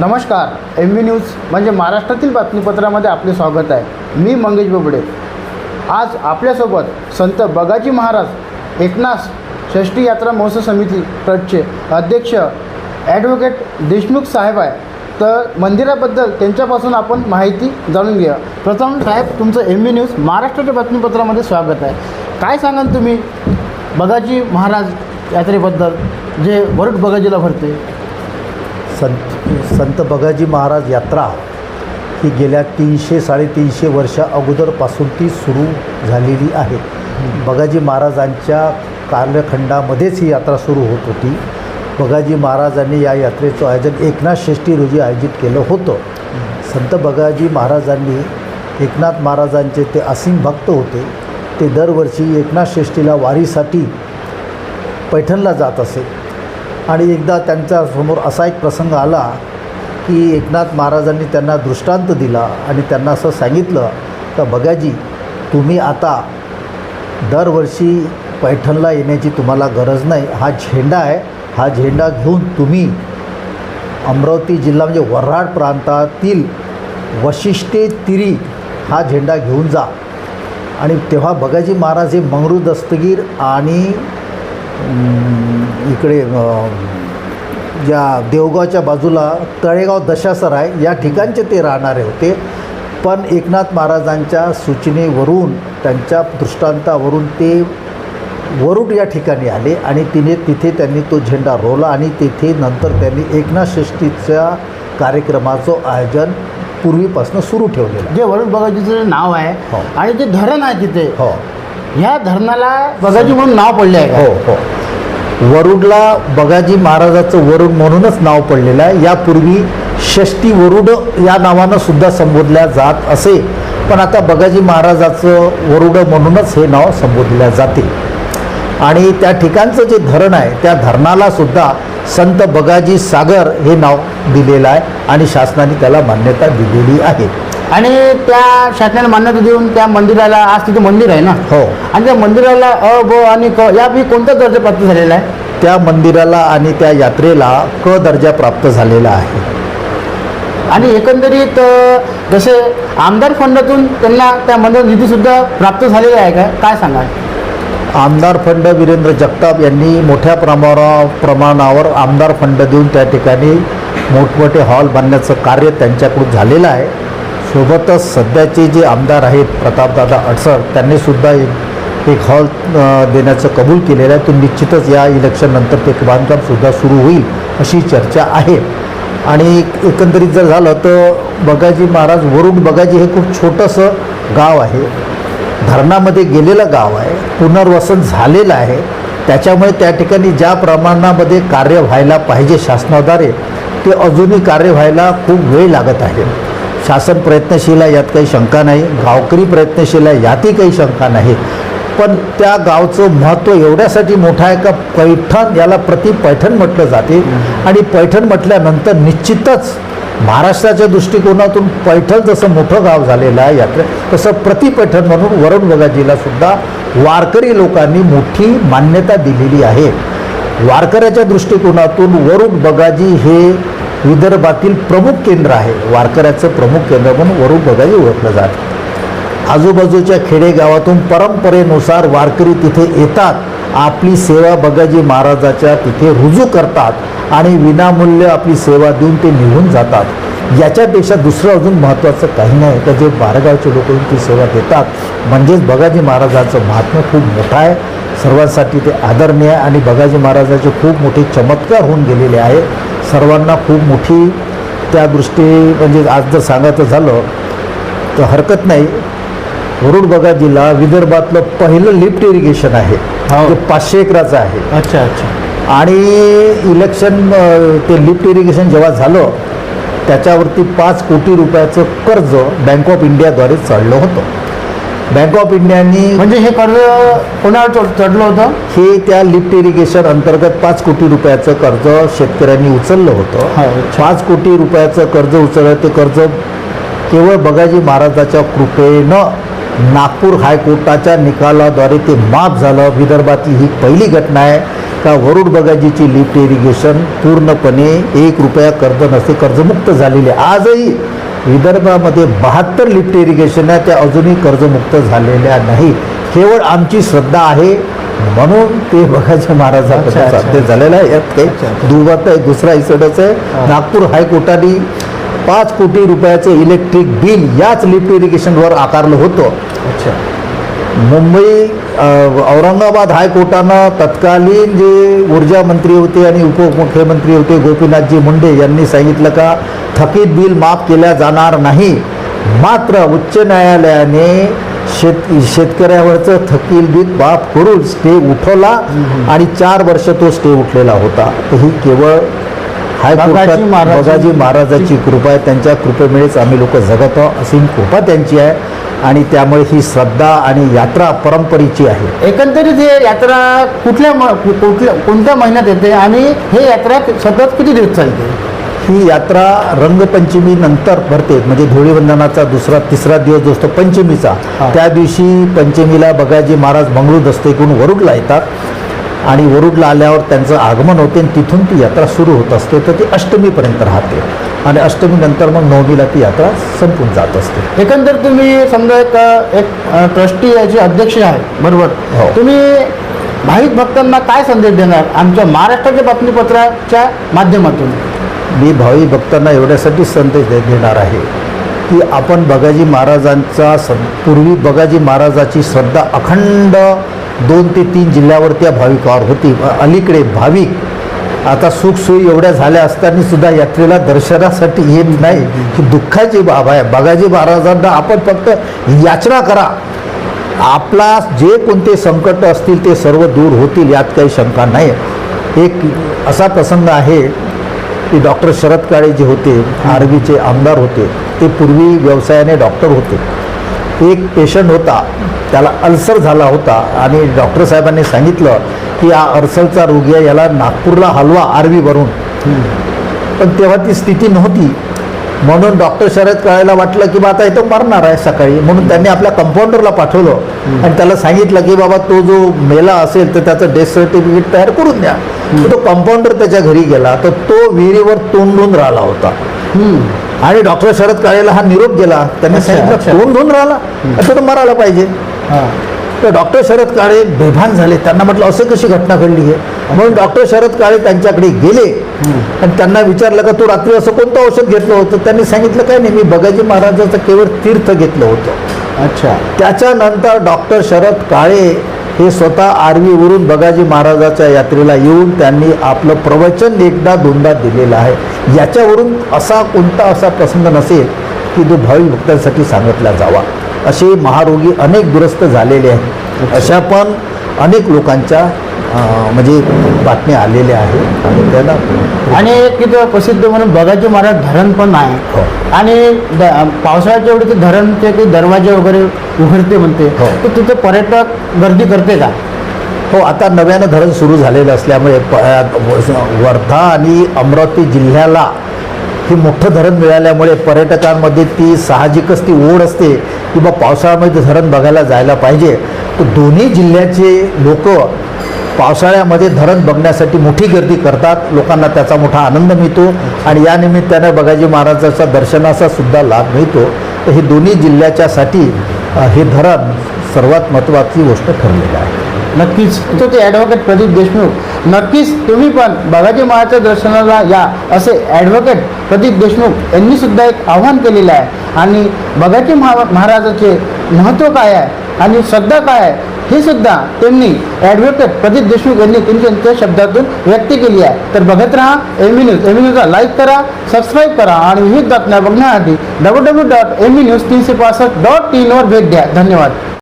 नमस्कार M V news म्हणजे महाराष्ट्रातील बातमीपत्रामध्ये आपले स्वागत आहे. मी मंगेश बोबडे. आज आपल्यासोबत संत बगाजी महाराज एकनाथ षष्ठी यात्रा महोत्सव समिती ट्रस्टचे अध्यक्ष ॲडव्होकेट देशमुख साहेब आहे. तर मंदिराबद्दल त्यांच्यापासून आपण माहिती जाणून घ्या प्रथम साहेब तुमचं एम व्ही न्यूज महाराष्ट्राच्या बातमीपत्रामध्ये स्वागत आहे. काय सांगाल तुम्ही बगाजी महाराज यात्रेबद्दल? जे वरुड बगाजीला भरते. संत संत बगाजी महाराज यात्रा ही गेल्या तीनशे साडेतीनशे वर्षा अगोदरपासून ती सुरू झालेली आहे. बगाजी महाराजांच्या कालखंडामध्येच ही यात्रा सुरू होत होती. बगाजी महाराजांनी या यात्रेचं आयोजन एकनाथ षष्ठी रोजी आयोजित केलं होतं. संत बगाजी महाराजांनी एकनाथ महाराजांचे ते असीम भक्त होते. ते दरवर्षी एकनाथ षष्ठीला वारीसाठी पैठणला जात असे. आणि एकदा त्यांच्यासमोर असा एक प्रसंग आला की एकनाथ महाराजांनी त्यांना दृष्टांत दिला आणि त्यांना असं सांगितलं का बघाजी तुम्ही आता दरवर्षी पैठणला येण्याची तुम्हाला गरज नाही. हा झेंडा आहे. हा झेंडा घेऊन तुम्ही अमरावती जिल्हा म्हणजे वऱ्हाड प्रांतातील वशिष्ठे तिरी हा झेंडा घेऊन जा. आणि तेव्हा बगाजी महाराज हे मंगरू दस्तगीर आणि इकडे ज्या देवगावच्या बाजूला तळेगाव दशासर आहे या ठिकाणचे ते राहणारे होते पण एकनाथ महाराजांच्या सूचनेवरून त्यांच्या दृष्टांतावरून ते वरुड या ठिकाणी आले आणि तिने तिथे त्यांनी तो झेंडा रोवला आणि तिथे नंतर त्यांनी एकनाथ षष्ठीच्या कार्यक्रमाचं आयोजन पूर्वीपासून सुरू ठेवलेलं. जे वरुड बगाजीचं नाव आहे हो. आणि जे धरण आहे तिथे हो ह्या धरणाला बगाजी म्हणून नाव पडले आहे हो हो. वरुडला बगाजी महाराजाचं वरुड म्हणूनच नाव पडलेलं आहे. यापूर्वी षष्टी वरुड या नावानं सुद्धा संबोधल्या जात असे. पण आता बगाजी महाराजाचं वरुड म्हणूनच हे नाव संबोधल्या जाते. आणि त्या ठिकाणचं जे धरण आहे त्या धरणाला सुद्धा संत बगाजी सागर हे नाव दिलेलं आहे. आणि शासनाने त्याला मान्यता दिलेली आहे. आणि त्या शासनाने मान्यता देऊन त्या मंदिराला आज तिथे मंदिर आहे ना? हो. आणि त्या मंदिराला अ ब आणि क यापैकी कोणता दर्जा प्राप्त झालेला आहे? त्या मंदिराला आणि त्या यात्रेला क दर्जा प्राप्त झालेला आहे. आणि एकंदरीत जसे आमदार फंडातून त्यांना त्या मंदिरात निधीसुद्धा प्राप्त झालेला आहे का? काय सांगाल? आमदार फंड वीरेंद्र जगताप यांनी मोठ्या प्रमाणा प्रमाणावर आमदार फंड देऊन त्या ठिकाणी मोठमोठे हॉल बांधण्याचं कार्य त्यांच्याकडून झालेलं आहे. सोबतच सध्याचे जे आमदार आहेत प्रतापदादा अडसर त्यांनीसुद्धा एक एक हॉल देण्याचं कबूल केलेलं आहे. तो निश्चितच या इलेक्शननंतर ते बांधकामसुद्धा सुरू होईल अशी चर्चा आहे. आणि एकंदरीत जर झालं तर बगाजी महाराज वरुण बगाजी हे खूप छोटंसं गाव आहे. धरणामध्ये गेलेलं गाव आहे पुनर्वसन झालेलं आहे. त्याच्यामुळे त्या ठिकाणी ज्या प्रमाणामध्ये कार्य व्हायला पाहिजे शासनाद्वारे ते अजूनही कार्य व्हायला खूप वेळ लागत आहे. शासन प्रयत्नशील आहे यात काही शंका नाही. गावकरी प्रयत्नशील आहे यातही काही शंका नाही. पण त्या गावचं महत्त्व एवढ्यासाठी मोठं आहे का पैठण याला प्रति पैठण म्हटलं जाते. आणि पैठण म्हटल्यानंतर निश्चितच महाराष्ट्राच्या दृष्टिकोनातून पैठण जसं मोठं गाव झालेलं आहे यात्रे तसं प्रतिपैठण म्हणून वरुण बगाजीला सुद्धा वारकरी लोकांनी मोठी मान्यता दिलेली आहे. वारकऱ्याच्या दृष्टिकोनातून वरुण बगाजी हे विदर्भातील प्रमुख केंद्र आहे. वारकऱ्याचं प्रमुख केंद्र म्हणून वरुण बगाजी ओळखलं जातं. आजूबाजूच्या खेडेगावातून परंपरेनुसार वारकरी तिथे येतात. आपली सेवा बगाजी महाराजाच्या तिथे रुजू करतात आणि विनामूल्य आपली सेवा देऊन ते निघून जातात. याच्यापेक्षा दुसरं अजून महत्त्वाचं काही नाही. का जे बारगावचे लोक ती सेवा देतात म्हणजेच बगाजी महाराजाचं महात्म्य खूप मोठं आहे. सर्वांसाठी ते आदरणीय आहे आणि बगाजी महाराजाचे खूप मोठे चमत्कार होऊन गेलेले आहे. सर्वांना खूप मोठी त्या दृष्टी म्हणजे आज जर सांगायचं झालं तर हरकत नाही. वरुड बगाजीला विदर्भातलं पहिलं लिफ्ट इरिगेशन आहे. हो. ते पाचशे एकराचं आहे. अच्छा अच्छा. आणि इलेक्शन ते लिफ्ट इरिगेशन जेव्हा झालं त्याच्यावरती पाच कोटी रुपयाचं कर्ज बँक ऑफ इंडियाद्वारे चढलं होतं. बँक ऑफ इंडियानी म्हणजे हे कर्ज कोणावर चढ- चढलं होतं हे त्या लिफ्ट इरिगेशन अंतर्गत पाच कोटी रुपयाचं कर्ज शेतकऱ्यांनी उचललं होतं अच्छा. पाच कोटी रुपयाचं कर्ज उचललं ते कर्ज केवळ बगाजी महाराजाच्या कृपेनं नागपूर हायकोर्टाच्या निकालाद्वारे ते माफ झालं विदर्भातली ही पहिली घटना आहे का वरुड बगाजीची लिफ्ट इरिगेशन पूर्णपणे एक रुपया कर्ज नसते कर्जमुक्त झालेली आहे. आजही विदर्भामध्ये बहात्तर लिफ्ट इरिगेशन आहे. त्या अजूनही कर्जमुक्त झालेल्या नाही. केवळ आमची श्रद्धा आहे. म्हणून ते बघायचे महाराजाकडे. साध्य झालेलं आहे. यात काही. दुर्वात आहे दुसरा इकडंच आहे. नागपूर हायकोर्टाने पाच कोटी रुपयाचं इलेक्ट्रिक बिल याच लिफ्ट इरिगेशनवर आकारलं होतं. अच्छा. मुंबई औरंगाबाद हायकोर्टानं तत्कालीन जे ऊर्जा मंत्री होते आणि उपमुख्यमंत्री होते गोपीनाथजी मुंडे यांनी सांगितलं का थकीत बिल माफ केल्या जाणार नाही. मात्र उच्च न्यायालयाने शेत शेतकऱ्यावरचं थकीत बिल माफ करून स्टे उठवला आणि चार वर्ष तो स्टे उठलेला होता. तर ही केवळ हायकोर्टात बगाजी महाराज- बगाजी महाराजाची कृपा आहे. त्यांच्या कृपेमुळेच आम्ही लोक जगत. आहोत अशी कृपा त्यांची आहे. आणि त्यामुळे ही श्रद्धा आणि यात्रा परंपरेची आहे. एकंदरीत हे यात्रा कुठल्या कुठल्या कोणत्या महिन्यात येते आणि हे यात्रा सतत किती दिवस चालते? ही यात्रा रंगपंचमी नंतर भरते. म्हणजे धुळीवंदनाचा दुसरा तिसरा दिवस जो असतो पंचमीचा. त्या दिवशी पंचमीला बगाजी महाराज मंगळू दस्तेकडून वरुडला येतात. आणि वरुडला आल्यावर त्यांचं आगमन होते आणि तिथून ती यात्रा सुरू होत असते तर ती अष्टमीपर्यंत राहते. आणि अष्टमीनंतर मग नवमीला ती यात्रा संपून जात असते. एकंदर तुम्ही समजा एक एक ट्रस्टी याचे अध्यक्ष आहे बरोबर? हो. तुम्ही भाविक भक्तांना काय संदेश देणार? आमच्या महाराष्ट्राच्या बातमीपत्राच्या माध्यमातून. मी भावी भक्तांना एवढ्यासाठी संदेश दे- देणार आहे. की आपण बगाजी महाराजांचा स पूर्वी बगाजी महाराजाची श्रद्धा अखंड दोन ते तीन जिल्ह्यावर त्या भाविकावर होती. अलीकडे भाविक आता सुखसोयी एवढ्या झाल्या असताना सुद्धा यात्रेला दर्शनासाठी येत नाही. ही दुःखाची बाब आहे. बगाजी महाराजांना आपण फक्त याचना करा. आपला जे कोणते संकट असतील ते सर्व दूर होतील यात काही शंका नाही. एक असा प्रसंग आहे की डॉक्टर शरद काळे जे होते आर्वीचे आमदार होते ते पूर्वी व्यवसायाने डॉक्टर होते. एक पेशंट होता त्याला अल्सर झाला होता आणि डॉक्टर साहेबांनी सांगितलं की हा अल्सरचा रोगी आहे याला नागपूरला हलवा आर्वीवरून पण तेव्हा ती स्थिती नव्हती. म्हणून डॉक्टर शरद काळेला वाटलं की बा आता इथं मरणार आहे सकाळी. म्हणून त्यांनी आपल्या कंपाऊंडरला पाठवलं. आणि त्याला सांगितलं की बाबा तो जो मेला असेल तर त्याचं डेथ सर्टिफिकेट तयार करून द्या. तो कंपाऊंडर त्याच्या घरी गेला. तर तो विहिरीवर तोंडून राहिला होता. आणि डॉक्टर शरद काळेला हा निरोप गेला त्यांनी सांगितलं अच्छा. तोंड धुवून राहिला. असं तर मरायला पाहिजे. तर डॉक्टर शरद काळे बेभान झाले. त्यांना म्हटलं असं कशी घटना घडली आहे? म्हणून डॉक्टर शरद काळे त्यांच्याकडे गेले. आणि त्यांना विचारलं का तू रात्री असं कोणतं औषध घेतलं होतं? त्यांनी सांगितलं काय नाही मी बगाजी महाराजाचं केवळ तीर्थ घेतलं होतं. अच्छा. त्याच्यानंतर डॉक्टर शरद काळे हे स्वतः आर्वीवरून बगाजी महाराजाच्या यात्रेला येऊन त्यांनी आपलं प्रवचन एकदा दोनदा दिलेलं आहे. याच्यावरून असा कोणता असा प्रसंग नसेल की जो भाविक भक्तांसाठी सांगितला जावा. असे महारोगी अनेक दुरस्त झालेले आहेत अशा पण अनेक लोकांच्या म्हणजे बातम्या आलेल्या आहेत आणि त्याला आणि एक तिथं प्रसिद्ध म्हणून बगाजी महाराज धरण पण हो. आहे आणि द- पावसाळ्याच्या वेळी ते धरणचे काही दरवाजे वगैरे उघडते म्हणते हो. तर तिथे पर्यटक गर्दी करते का हो आता नव्यानं धरण सुरू झालेलं असल्यामुळे प वर्धा आणि अमरावती जिल्ह्याला हे मोठं धरण मिळाल्यामुळे पर्यटकांमध्ये ती साहजिकच ती ओढ असते की बा पावसाळ्यामध्ये धरण बघायला जायला पाहिजे. तर दोन्ही जिल्ह्याचे लोक पावसाळ्यामध्ये धरण बघण्यासाठी मोठी गर्दी करतात. लोकांना त्याचा मोठा आनंद मिळतो आणि या निमित्तानं बगाजी महाराजाचा दर्शनाचा सुद्धा लाभ मिळतो. तर हे दोन्ही जिल्ह्याच्यासाठी हे धरण सर्वात महत्त्वाची गोष्ट ठरलेली आहे. नक्कीच. तो ते ॲडव्होकेट प्रदीप देशमुख नक्कीच तुम्ही पण बगाजी महाराजच्या दर्शनाला या असे ॲडव्होकेट प्रदीप देशमुख यांनी सुद्धा एक आव्हान केलेलं आहे. आणि बगाजी महा महाराजाचे महत्त्व काय आहे आणि श्रद्धा काय आहे हे सुद्धा त्यांनी ॲडव्होकेट प्रदीप देशमुख यांनी त्यांच्या शब्दातून व्यक्त केली आहे. तर बघत राहा एम न्यूज एम न्यूजला लाईक करा सबस्क्राईब करा आणि विविध बातम्या बघण्यासाठी W W dot M news तीनशे पासष्ट डॉट तीनवर भेट द्या. धन्यवाद.